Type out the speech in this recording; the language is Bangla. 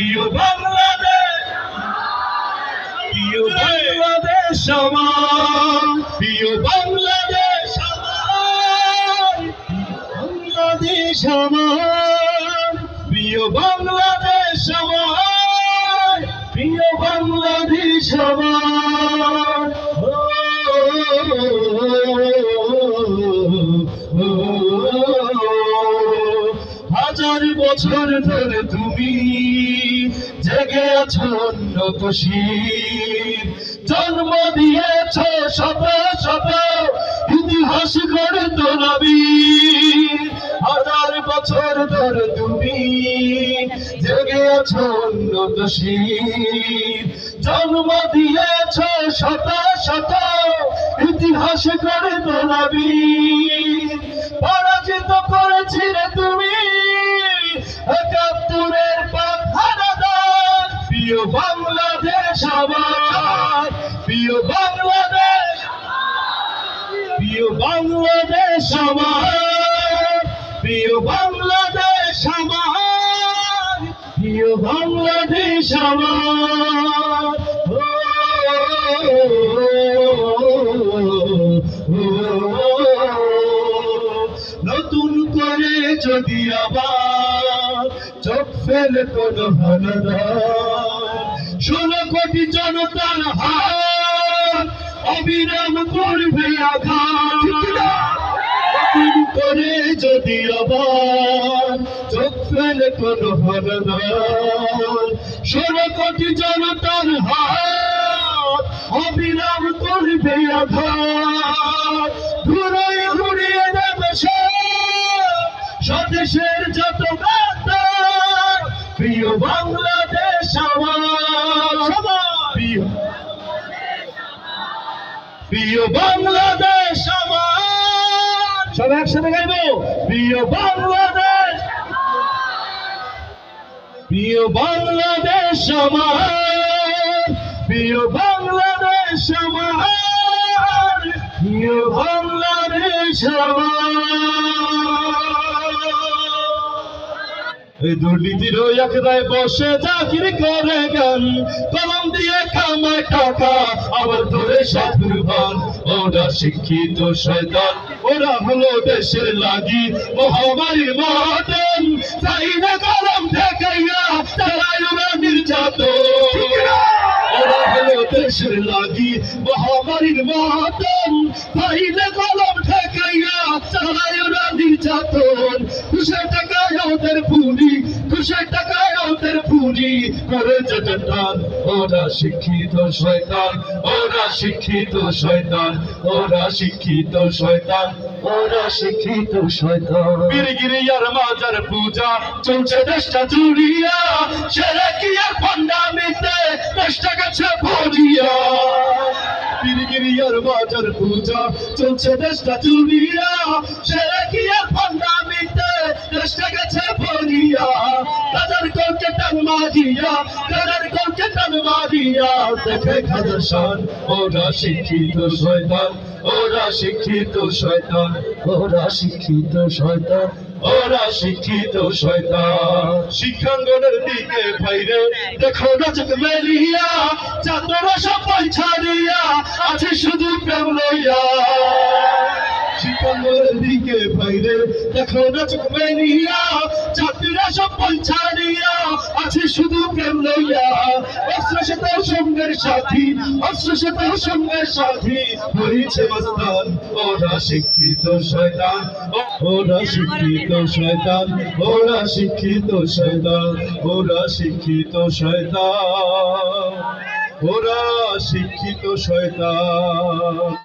প্রিয় বাংলাদেশ প্রিয় বাংলাদেশ আমার, প্রিয় বাংলাদেশ আমার বাংলাদেশ আমার, প্রিয় বাংলাদেশ আমার, প্রিয় বাংলাদেশ আমার। বছর ধরে তুমি জেগে আছো অন্যতশীল জন্ম দিয়েছ শত শত ইতিহাস গড়ে তোলাবি হাজার বছর ধরে তুমি জেগে আছো অন্যতশীল জন্ম দিয়েছ শত শত ইতিহাস গড়ে তোলাবি পরাজিত করেছিলে তুমি। প্রিয় বাংলাদেশ আমার, প্রিয় বাংলাদেশ প্রিয় বাংলাদেশ আমার, প্রিয় বাংলাদেশ আমার, প্রিয় বাংলাদেশ আমার। নতুন করে যদি আবার চোখ ফেলে কোন ষোলো কোটি জনতার অবিরাম করবে করে যদি আবার কোন ষোলো কোটি জনতার অবিরাম করবে আঘাত ঘুরে ঘুরিয়ে দেবে সব স্বদেশের যত প্রিয় বাংলাদেশ আমার। প্রিয় বাংলাদেশ আমার। সব একসাথে গাইব। প্রিয় বাংলাদেশ। প্রিয় বাংলাদেশ আমার। প্রিয় বাংলাদেশ আমার। প্রিয় বাংলাদেশ আমার। এই বসে চাকরি করে গান। কলম দিয়ে কামায় টাকা, আবার ধরে সাধুর ওরা শিক্ষিত শয়তান, ওরা হলো দেশের লাগি। মহামারীর মহাতন তাই না কলম ঠেকাইয়া তারাই ওরা নির্যাতন। ওরা হলো দেশের লাগি, মহামারীর ওদের পুরি করে যেতে টান ওরা শিক্ষিত শয়তান, ওরা শিক্ষিত শয়তান, ওরা শিক্ষিত শয়তান, ওরা শিক্ষিত শয়তান। বীরগিরি আর মাজার পূজা, চলছে দেশটা জুড়িয়া, সেরা কি আর ফান্ডামিতে দেশটা গেছে ভরিয়া। পীরগিরিয়ার বাজার পূজা, চলছে দেশটা জুড়িয়া, সেরা কি আর ফান্ডামিতে দেশটা গেছে ভরিয়া। কলকে টান মারিয়া কাজার কলকে দেখে খাজার শান, ওরা শিক্ষিত শয়তান, ওরা শিক্ষিত শয়তান, ওরা শিক্ষিত শয়তান, ওরা শিক্ষিত শয়তান। শিক্ষাঙ্গনের দিকে বাইরে দেখো নাচক মেলিয়া, চাঁদরা সবাই ছাড়িয়া, আছে শুধু প্রেম লইয়া। শিক্ষাঙ্গনের দিকে বাইরে দেখো নাচক মেলিয়া সবাই ছাড়িয়া আছে শুধু প্রেম লইয়া অস্ত্র সাথে সঙ্গের সাথী, অস্ত্র সাথে সঙ্গের সাথী। হয়েছে মস্তান ওরা শিক্ষিত শয়তান, ওরা শিক্ষিত শয়তান, ওরা শিক্ষিত শয়তান, ওরা শিক্ষিত শয়তান, ওরা শিক্ষিত শয়তান।